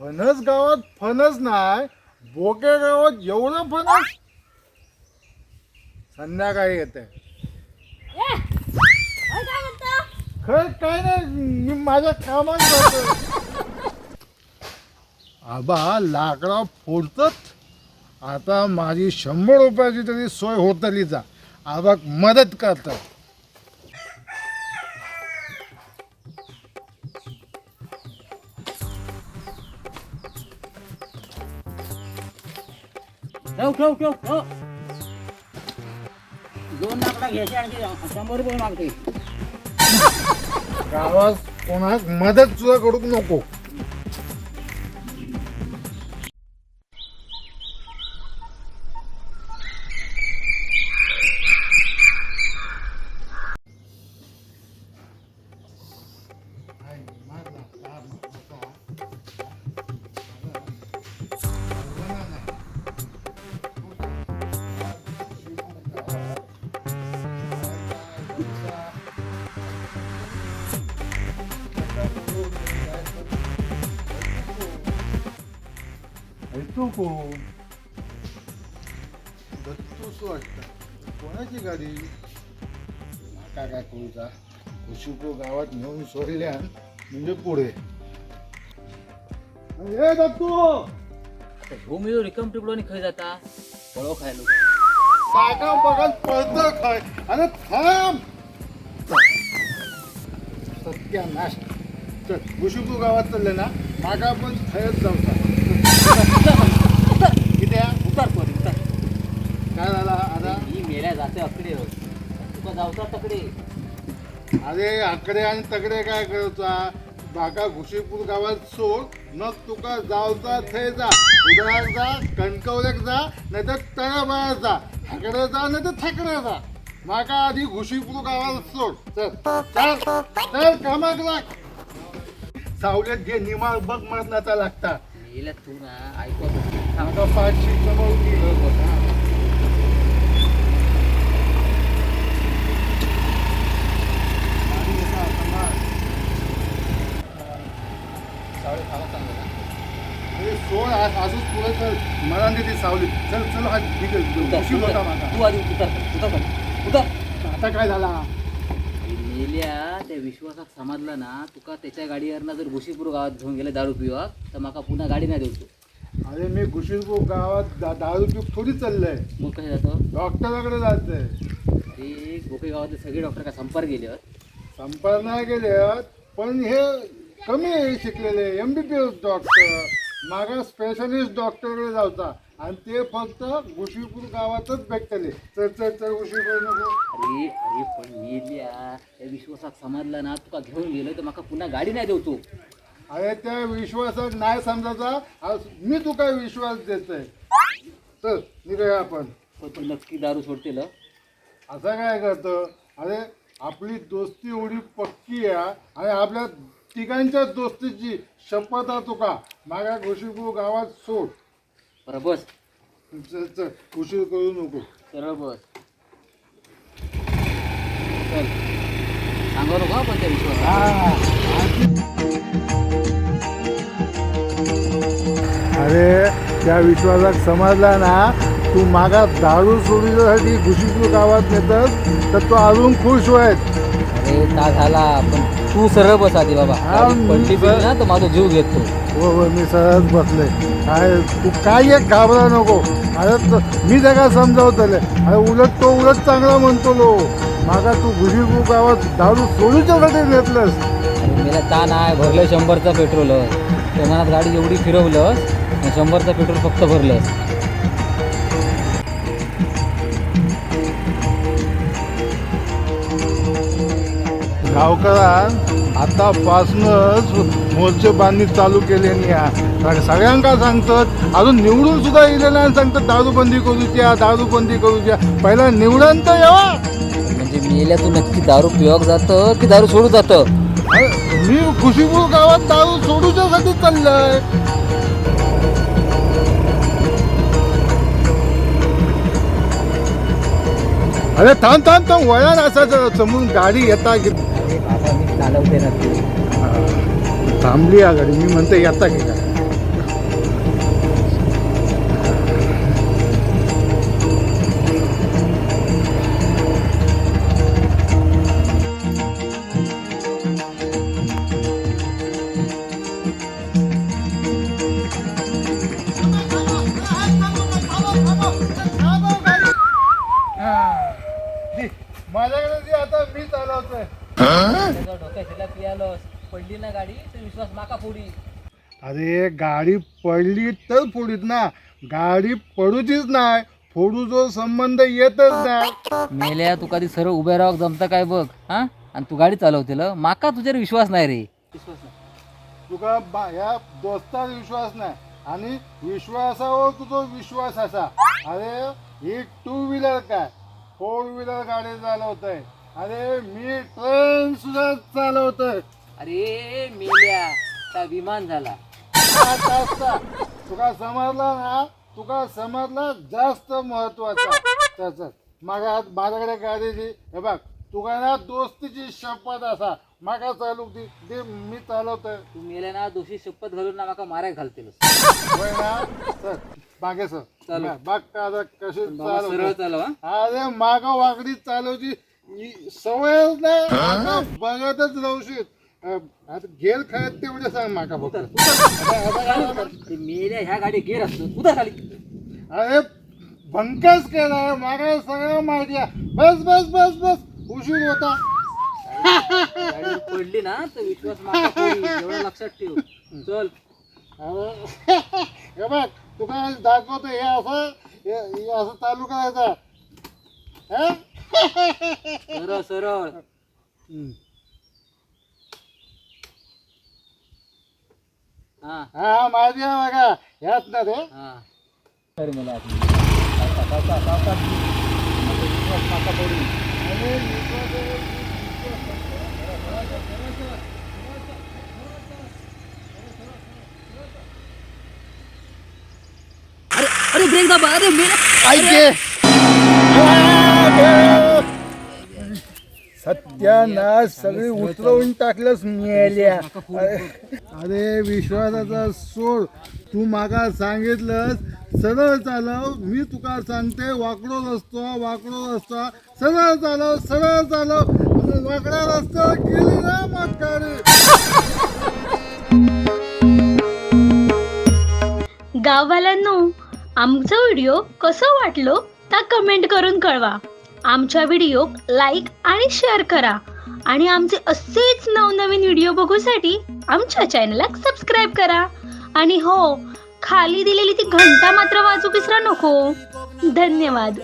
फणस गावात फणस नाही बोके गावात एवढं फणस संध्याकाळी येते. काय खरं काय नाही मी माझ्या कामात जातो आबा लाकडा फोडतात? आता माझी शंभर रुपयाची तरी सोय होतली जा आबा मदत करतात. ठेव ठेव ठेव ठेव दोन लाकडा घ्यायचे आणखी शंभर रुपये मागते. गावात कोणाक मदत सुद्धा करूक नको. येतो कोण दत्तूच वाटतं. कोणाची गाडी? नाका काय करूचा खुशीपूर गावात नेऊन सोडल्या म्हणजे पुढे. ए दत्तू भूमी रिकम टिकडो आणि खय जाता? फळो खायलो काका बघत पळत खाय अरे थांब! सत्यानाश चल खुशीपूर गावात चालले ना मागा पण थयच जाऊचा. उतर उतर. काय झाला आता? ही मेल्या जाते अकडे. तुका जावचा तकडे. अरे आकडे आणि तकडे काय करता बाका घुशीपूर गावात सोड मग तुका जावचा थे जा. उदराक जा कणकवल्याक जा नाही तर तळाबाळात जा. हाकडे जा नाही तर थाकडे जा. माका आधी घुशीपूर गावात सोड. चल चल चल कामाक लाग. सावल्यात घे निमाळ बघ मरणाचा लागता. मेल्या तू ना ऐकत आता पाचशे कमवती सोड आज अजून पुढे तर मला नाही ती सावली चल चल हा उतर उशीर होता माझा तू आधी उतर उतर उतर आता काय झाला मेल्या त्या विश्वासात समजला ना तुका त्याच्या गाडीवरनं जर घुशीपूर गावात घेऊन गेले दारू पिवा तर माका पुन्हा गाडी नाही देऊ अरे मी घुशीपूर गावात दा- दारू पिऊन थोडी चाललंय. मग कसं जातं? डॉक्टराकडे जायचंय ते गोपे गावातले सगळे डॉक्टर काय संपर्क गेले संपर्क नाही गेले पण हे कमी शिकलेले M B P S doctor मागा स्पेशलिस्ट डॉक्टरकडे जावचा आणि ते फक्त घुशीपूर गावातच भेटतले. चल चल चल घुशीपूर नको. अरे अरे पण मेल्या त्या विश्वासात समजला ना तुका घेऊन गेलो तर माका पुन्हा गाडी नाही देऊ तू. अरे त्या विश्वासात नाही समजायचा. मी तू काय विश्वास देतोय? चल निघूया आपण. पण नक्की दारू सोडतेल असं काय करतं? अरे आपली दोस्ती एवढी पक्की आहे आणि आपल्या तिघांच्या दोस्तीची शपथ आहे तुका मागा घोशीपूर गावात सोड. बरं बस. चल उशीर करू नको. सरळ बस. चल. सांगा नको हा पण त्या विश्वासात विश्वासात समजला ना तू मागा दारू सोडण्यासाठी घुशीपूर गावात नेतस तर तो अजून खुश होत अरे का झाला पण तू सरळ बस आधी बाबा. हा, गाडी मी- ना तर माझा जीव घेतो. हो हो मी सहज बसले. काय तू काय एक घाबरा नको. अरे त- मी त्याला समजावतले अरे उलट तो उलट चांगला म्हणतो लो. मागा तू घुशीपूर गावात दारू सोडूच्यासाठी नेतलंस. आणि मला ताण आहे भरलं शंभरचं पेट्रोल. मनात गाडी एवढी फिरवलंस आणि शंभरचं पेट्रोल फक्त भरलंस. गावकरान आतापासूनच मोर्चे बांधणी चालू केली आहे. सगळ्यांका सांगतात अजून निवडून सुद्धा येलेलं आणि सांगतात दारूबंदी करूच्या दारूबंदी करूच्या पहिला निवडून तर यावा. म्हणजे मेल्या तू नक्की दारू पिवक जातं की दारू सोडू जातं? मी खुशीपूर गावात दारू सोडूच्यासाठी चाललंय. अरे थांब थांब थांब वळण असायचं समोरून गाडी येता की चालवते ना तू. थांबली या गाडी मी म्हणते येता की काय? ना गाडी तर विश्वास माका फोडी. अरे गाडी पडली तर फोडीत ना. गाडी पडूचीच नाही. फोडूचो संबंध येतच नाही. मेल्या तू कधी सरळ उभ्या राहक जमता काय बघ हा? आणि तू गाडी चालवतेल. माका तुझ्यावर विश्वास नाही रे. विश्वास नाही. तुका बा ह्या दोस्तार विश्वास नाही. आणि विश्वासावर तुझो विश्वास असा. अरे ही टू व्हीलर काय? फोर व्हीलर गाडी चालवतोय. अरे मी ट्रेन सुद्धा चालवतोय. अरे मेल्या त्या विमान झाला. असता. तुका समजला ना? तुका समजला जास्त महत्त्वाचा. त्याच मागा माझ्याकडे गाडीची. हे बघ तुका ना दोस्तीची शपथ असा. मागा चालू ती. ते मी चालवतोय. तू मेल्या ना दोषी शपथ घालून ना माका माराय घालतेल होय ना? सर मागे सर. चालू. बघ का आता कशी सरळ चालव हा. अरे माग वाकडी चालवची ही सवयच नाही. बघतच राहशील आता गेल खेळत तेवढे सांग माका फक्त? ते मेल्या ह्या गाडी गेर असतो. उदा खाली. अरे भंकस केलाय मागा सगळं माहिती आहे बस बस बस बस. उशीर होता. गाडी पडली ना तर विश्वास एवढं लक्षात ठेव. चल. अरे हे बघ तुका दाखवतो हे असं हे हे असं चालू करायचं हे? सरळ सरळ. हम्म. हा. हा माहिती आहे बघा. ह्यात ना ते. हा. अरे मला अरे ब्रेक दाबा अरे मेल्या सत्यानाश सगळी उतरवून टाकलंच मिळाल्या अरे विश्वासाचा सोड. तू मागा सांगितलंस सरळ चालव मी तुका सांगते वाकडो रस्तो वाकडो रस्तो. सरळ चालव सरळ चालव. वाकडा रस्ता गेली ना गाडी गाववाल्यांनो आमचा व्हिडिओ कसं वाटलो ता कमेंट करून कळवा. आमच्या व्हिडिओ लाईक आणि शेअर करा. आणि आमचे असेच नवनवीन व्हिडिओ बघूसाठी आमच्या चॅनलला सबस्क्राईब करा. आणि हो खाली दिलेली ती घंटा मात्र वाजू विसरा नको. धन्यवाद.